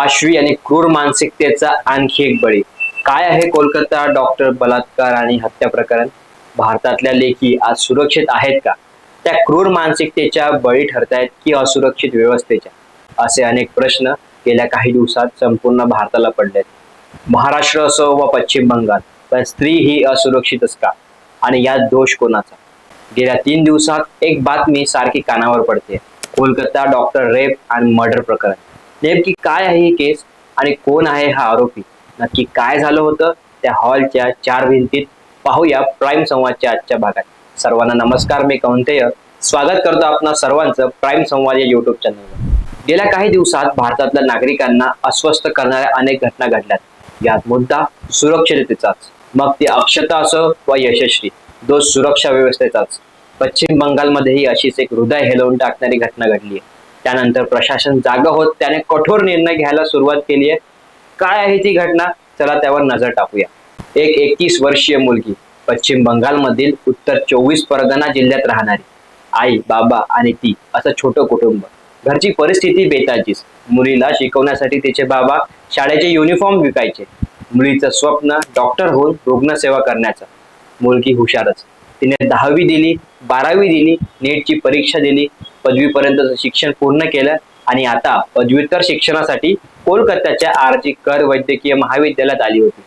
पाशवी आणि क्रूर मानसिकतेचा आणखी एक बळी. काय आहे कोलकाता डॉक्टर बलात्कार आणि हत्या प्रकरण? भारतातल्या लेखी आज सुरक्षित आहेत का? त्या क्रूर मानसिकतेच्या बळी ठरतायत की असुरक्षित व्यवस्थेच्या? असे अनेक प्रश्न गेल्या काही दिवसात संपूर्ण भारताला पडलेत. महाराष्ट्र असो व पश्चिम बंगाल पण स्त्री ही असुरक्षितच का? आणि यात दोष कोणाचा? गेल्या तीन दिवसात एक बातमी सारखी कानावर पडते कोलकाता डॉक्टर रेप आणि मर्डर प्रकरण. नेमकी काय आहे ही केस आणि कोण आहे हा आरोपी? नक्की काय झालं होतं? त्या हॉलच्या चार भिंतीत पाहूया प्राईम संवादच्या आजच्या भागात. सर्वांना नमस्कार मी कौंतेय स्वागत करतो आपणा सर्वांचं प्राईम संवाद या युट्यूब चॅनलवर गेल्या काही दिवसात भारतातल्या नागरिकांना अस्वस्थ करणाऱ्या अनेक घटना घडल्यात. यात मुद्दा सुरक्षिततेचाच. मग ती अक्षता असो व यशस्वी दोष सुरक्षा व्यवस्थेचाच. पश्चिम बंगालमध्येही अशीच एक हृदय हेलवून टाकणारी घटना घडली आहे त्यानंतर प्रशासन जागा होत त्याने कठोर निर्णय घ्यायला सुरुवात केली आहे. काय आहे ती घटना? चला त्यावर नजर टाकूया. एक एकतीस वर्षीय मुलगी पश्चिम बंगालमधील उत्तर चोवीस परगणा जिल्ह्यात राहणारी. आई बाबा आणि ती असं छोटं कुटुंब. घरची परिस्थिती बेताचीच. मुलीला शिकवण्यासाठी तिचे बाबा शाळेचे युनिफॉर्म विकायचे. मुलीचं स्वप्न डॉक्टर होऊन रुग्णसेवा करण्याचं. मुलगी हुशारच. तिने दहावी दिली बारावी दिली नीटची परीक्षा दिली पदवीपर्यंतचं शिक्षण पूर्ण केलं आणि आता पदव्युत्तर शिक्षणासाठी कोलकात्याच्या आरजी कर वैद्यकीय महाविद्यालयात आली होती.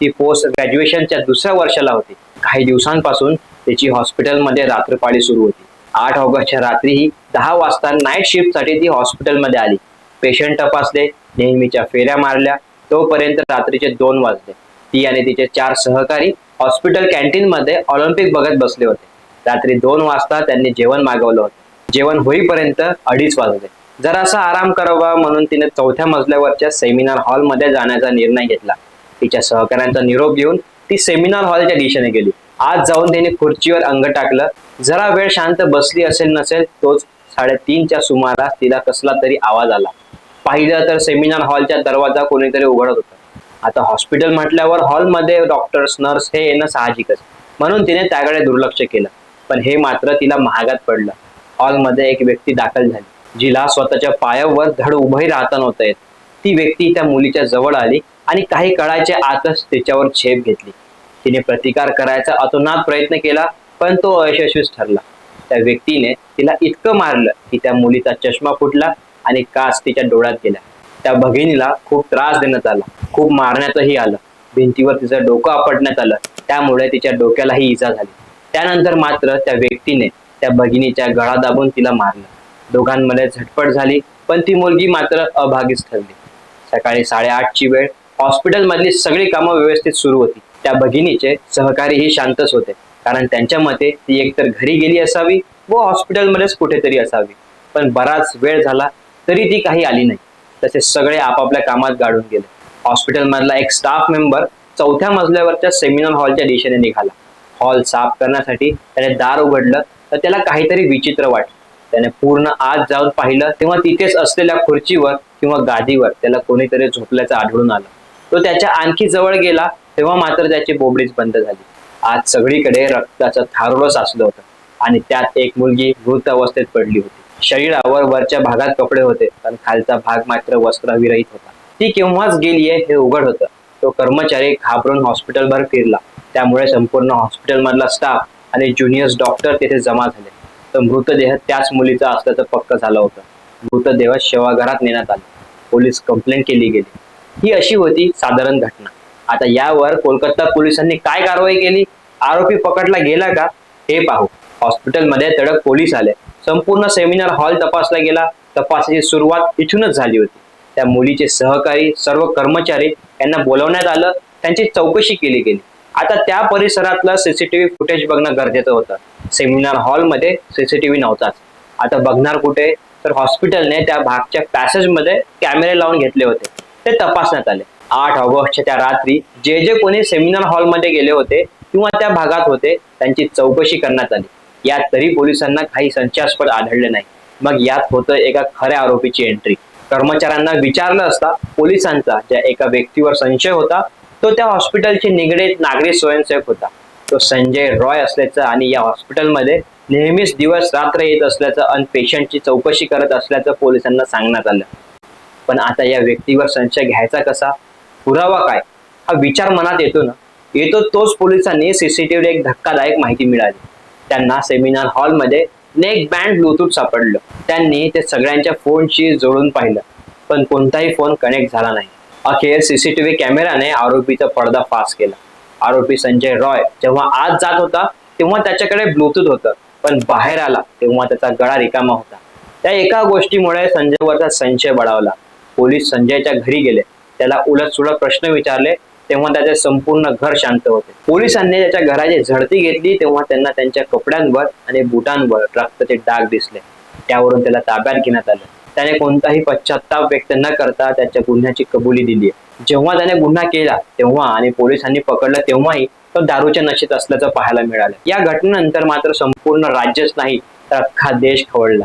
ती पोस्ट ग्रॅज्युएशनच्या दुसऱ्या वर्षाला होती. काही दिवसांपासून तिची हॉस्पिटलमध्ये रात्रपाळी सुरू होती. आठ ऑगस्टच्या रात्रीही दहा वाजता नाईट शिफ्टसाठी ती हॉस्पिटलमध्ये आली. पेशंट तपासले नेहमीच्या फेऱ्या मारल्या. तोपर्यंत रात्रीचे दोन वाजले. ती आणि तिचे चार सहकारी हॉस्पिटल कॅन्टीनमध्ये ऑलिम्पिक बघत बसले होते. रात्री दोन वाजता त्यांनी जेवण मागवलं होतं. जेवण होईपर्यंत अडीच वाजले. जरासा आराम करावा म्हणून तिने चौथ्या मजल्यावरच्या सेमिनार हॉलमध्ये जाण्याचा निर्णय घेतला. तिच्या सहकाऱ्यांचा निरोप घेऊन ती सेमिनार हॉलच्या दिशेने गेली. आज जाऊन तिने खुर्चीवर अंग टाकलं. जरा वेळ शांत बसली असेल नसेल तोच साडेतीनच्या सुमारास तिला कसला तरी आवाज आला. पाहिलं तर सेमिनार हॉलचा दरवाजा कोणीतरी उघडत होता. आता हॉस्पिटल म्हटल्यावर हॉलमध्ये डॉक्टर्स नर्स हे येणं साहजिकच. म्हणून तिने त्याकडे दुर्लक्ष केलं. पण हे मात्र तिला महागात पडलं. हॉलमध्ये एक व्यक्ती दाखल झाली जिला स्वतःच्या पायावर धड उभे राहता नव्हतं येत ती व्यक्ती त्या मुलीच्या जवळ आली आणि काही कळायच्या आतच तिच्यावर झेप घेतली. तिने प्रतिकार करायचा अतोनात प्रयत्न केला पण तो अयशस्वीच ठरला. त्या व्यक्तीने तिला इतकं मारलं की त्या मुलीचा चष्मा फुटला आणि कास तिच्या डोळ्यात गेला. त्या भगिनीला खूप त्रास देण्यात आला. खूप मारण्यातही आलं. भिंतीवर तिचं डोकं आपटण्यात आलं. त्यामुळे तिच्या डोक्यालाही इजा झाली. त्यानंतर मात्र त्या व्यक्तीने त्या भगिनीच्या गळा दाबून तिला मारलं. दोघांमध्ये झटपट झाली पण ती मुलगी मात्र अभागीच ठरली. सकाळी साडेआठची वेळ हॉस्पिटलमधली सगळी कामं व्यवस्थित सुरू होती. त्या भगिनीचे सहकारीही शांतच होते कारण त्यांच्या मते ती एकतर घरी गेली असावी व हॉस्पिटलमध्येच कुठेतरी असावी. पण बराच वेळ झाला तरी ती काही आली नाही. तसे सगळे आपापल्या कामात गाडून गेले. हॉस्पिटलमधला एक स्टाफ मेंबर चौथ्या मजल्यावरच्या सेमिनार हॉलच्या दिशेने निघाला. हॉल साफ करण्यासाठी त्याने दार उघडलं तर त्याला काहीतरी विचित्र वाटलं. त्याने पूर्ण आत जाऊन पाहिलं तेव्हा तिथेच असलेल्या खुर्चीवर किंवा गादीवर त्याला कोणीतरी झोपल्याचं आढळून आलं. तो त्याच्या आणखी जवळ गेला तेव्हा मात्र त्याची बोबडीच बंद झाली. आज सगळीकडे रक्ताचं थारोळं साचलं होतं आणि त्यात एक मुलगी मृत अवस्थेत पडली होती. शरीरावर वरच्या भागात कपडे होते पण खालचा भाग मात्र वस्त्रविरहित होता. ती केव्हाच गेलीये हे उघड होतं. तो कर्मचारी घाबरून हॉस्पिटलभर फिरला. त्यामुळे संपूर्ण हॉस्पिटलमधला स्टाफ आणि ज्युनियर्स डॉक्टर तिथे जमा झाले. तर मृतदेह त्याच मुलीचा असल्याचं पक्क झालं होतं. मृतदेह शेवाघरात नेण्यात आला. पोलीस कंप्लेंट केली गेली. ही अशी होती साधारण घटना. आता यावर कोलकाता पोलिसांनी काय कारवाई केली? आरोपी पकडला गेला का? हे पाहू. हॉस्पिटलमध्ये तडक पोलीस आले. संपूर्ण सेमिनार हॉल तपासला गेला. तपासाची सुरुवात इथूनच झाली होती. त्या मुलीचे सहकारी सर्व कर्मचारी यांना बोलवण्यात आलं. त्यांची चौकशी केली गेली. आता त्या परिसरातलं सीसीटीव्ही फुटेज बघणं गरजेचं होतं. सेमिनार हॉलमध्ये सीसीटीव्ही नव्हताच. आता बघणार कुठे? तर हॉस्पिटलने त्या भागच्या पॅसेजमध्ये कॅमेरे लावून घेतले होते. ते तपासण्यात आले. आठ ऑगस्टच्या त्या रात्री जे जे कोणी सेमिनार हॉलमध्ये गेले होते किंवा त्या भागात होते त्यांची चौकशी करण्यात आली. यात तरी पोलिसांना काही संशयास्पद आढळले नाही. मग यात होतं एका खऱ्या आरोपीची एंट्री कर्मचाऱ्यांना विचारलं असता पोलिसांचा ज्या एका व्यक्तीवर संशय होता तो त्या हॉस्पिटलचे निगडीत नागरी स्वयंसेवक होता. तो संजय रॉय असल्याचं आणि या हॉस्पिटलमध्ये नेहमीच दिवस रात्र येत असल्याचं आणि पेशंटची चौकशी करत असल्याचं पोलिसांना सांगण्यात आलं. पण आता या व्यक्तीवर संशय घ्यायचा कसा? पुरावा काय? हा विचार मनात येतो ना? येतो तोच पोलिसांनी सीसीटीव्ही एक धक्कादायक माहिती मिळाली. त्यांना सेमिनार हॉलमध्ये नेक बँड ब्लूटूथ सापडलं. त्यांनी ते सगळ्यांच्या फोनशी जोडून पाहिलं. पण कोणताही फोन कनेक्ट झाला नाही. अखेर सीसीटीव्ही कॅमेराने आरोपीचा पडदा फास केला. आरोपी संजय रॉय जेव्हा आत जात होता तेव्हा त्याच्याकडे ब्लूटूथ होतं. पण बाहेर आला तेव्हा त्याचा गळा रिकामा होता. त्या एका गोष्टीमुळे संजयवरचा संशय बळावला. पोलीस संजयच्या घरी गेले. त्याला उलट सुलट प्रश्न विचारले तेव्हा त्याचे संपूर्ण घर शांत होते. पोलिसांनी त्याच्या घराची झडती घेतली तेव्हा त्यांना त्यांच्या कपड्यांवर आणि बुटांवर रक्ताचे डाग दिसले. त्यावरून त्याला ताब्यात घेण्यात आलं. त्याने कोणताही पश्चाताप व्यक्त न करता त्याच्या गुन्ह्याची कबुली दिली जेव्हा त्याने गुन्हा केला तेव्हा आणि पोलिसांनी पकडला तेव्हाही तो दारूच्या नशेत असल्याचं पाहायला मिळालं. या घटनेनंतर मात्र संपूर्ण राज्यच नाही तर अख्खा देश खवळला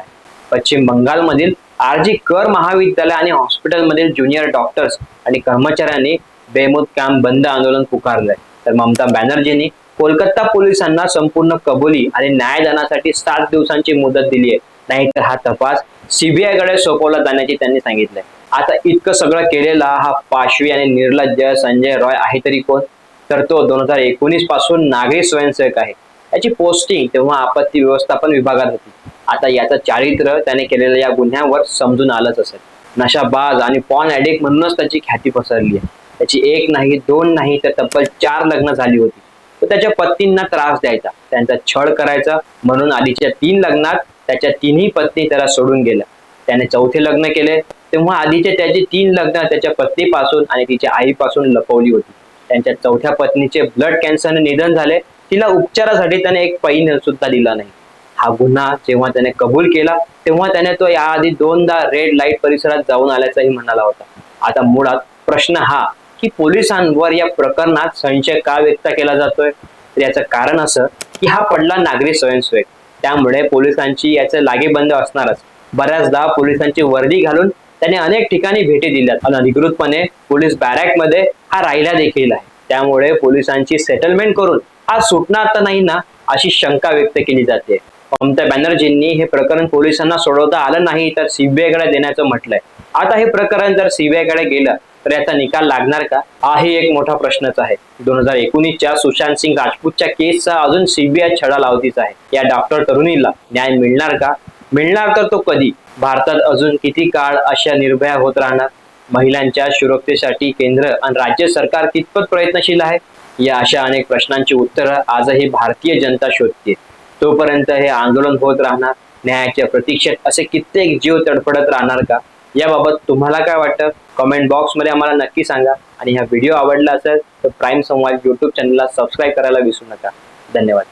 पश्चिम बंगालमधील आरजी कर महाविद्यालय आणि हॉस्पिटलमधील ज्युनियर डॉक्टर्स आणि कर्मचाऱ्यांनी बेमुद काम बंद आंदोलन पुकारलंय. तर ममता बॅनर्जींनी कोलकाता पोलिसांना संपूर्ण कबुली आणि न्यायदानासाठी सात दिवसांची मुदत दिली आहे. नाहीतर हा तपास सीबीआयकडे सोपवला जाण्याची त्यांनी सांगितलंय. आता इतकं सगळं केलेला हा पाशवी आणि निर्लज्ज संजय रॉय आहे तरी कोण? तर तो दोन हजार एकोणीसपासून नागरी स्वयंसेवक आहे. याची पोस्टिंग तेव्हा आपत्ती व्यवस्थापन विभागात होती. आता याचं चारित्र्य त्याने केलेल्या या गुन्ह्यावर समजून आलंच असेल. नशाबाज आणि पॉन ॲडिक्ट म्हणूनच त्याची ख्याती पसरली आहे. त्याची एक नाही दोन नाही तर तब्बल चार लग्न झाली होती. तो त्याच्या पत्नींना त्रास द्यायचा. त्यांचा छळ करायचा. म्हणून आधीच्या तीन लग्नात त्याच्या तिन्ही पत्नी त्याला सोडून गेल्या. त्याने चौथे लग्न केले. तेव्हा आधीचे त्याची तीन लग्न त्याच्या पत्नीपासून आणि तिच्या आईपासून लपवली होती. त्यांच्या चौथ्या पत्नीचे ब्लड कॅन्सरने निधन झाले. तिला उपचारासाठी त्याने एक पैन सुद्धा दिला नाही. हा गुन्हा जेव्हा त्याने कबूल केला तेव्हा त्याने तो याआधी दोनदा रेड लाइट परिसरात जाऊन आल्याचाही म्हणाला होता. आता मुळात प्रश्न हा की पोलिसांवर या प्रकरणात संशय का व्यक्त केला जातोय? याचं कारण असं की हा पडला नागरी स्वयंसेवक. त्यामुळे पोलिसांची याचे लागेबंद असणारच. बऱ्याचदा पोलिसांची वर्दी घालून त्याने अनेक ठिकाणी भेटी दिल्यात. अनधिकृतपणे पोलीस बॅरॅकमध्ये हा राहिला देखील आहे. त्यामुळे पोलिसांची सेटलमेंट करून हा सुटणार तर नाही ना अशी शंका व्यक्त केली जाते. ममता बॅनर्जींनी हे प्रकरण पोलिसांना सोडवता आलं नाही तर सीबीआयकडे देण्याचं म्हटलंय. आता हे प्रकरण जर सीबीआयकडे गेलं तर याचा निकाल लागणार का? हा हे एक मोठा प्रश्नच आहे. दोन हजार एकोणीसच्या सुशांत सिंग राजपूतच्या केसचा अजून सीबीआय छडा लावतीच आहे. या डॉक्टर तरुणीला न्याय मिळणार का? मिळणार तर तो कधी? भारतात अजून किती काळ अशा निर्भया होत राहणार? महिलांच्या सुरक्षेसाठी केंद्र आणि राज्य सरकार कितपत प्रयत्नशील आहे? या अशा अनेक प्रश्नांची उत्तरं आजही भारतीय जनता शोधते. तोपर्यंत हे आंदोलन होत राहणार? न्यायाच्या प्रतीक्षेत असे कित्येक जीव तडफडत राहणार का? याबाबत तुम्हाला काय वाटतं? कमेंट बॉक्समध्ये आम्हाला नक्की सांगा. आणि हा व्हिडिओ आवडला असेल तर प्राईम संवाद यूट्यूब चॅनलला सबस्क्राईब करायला विसरू नका. धन्यवाद.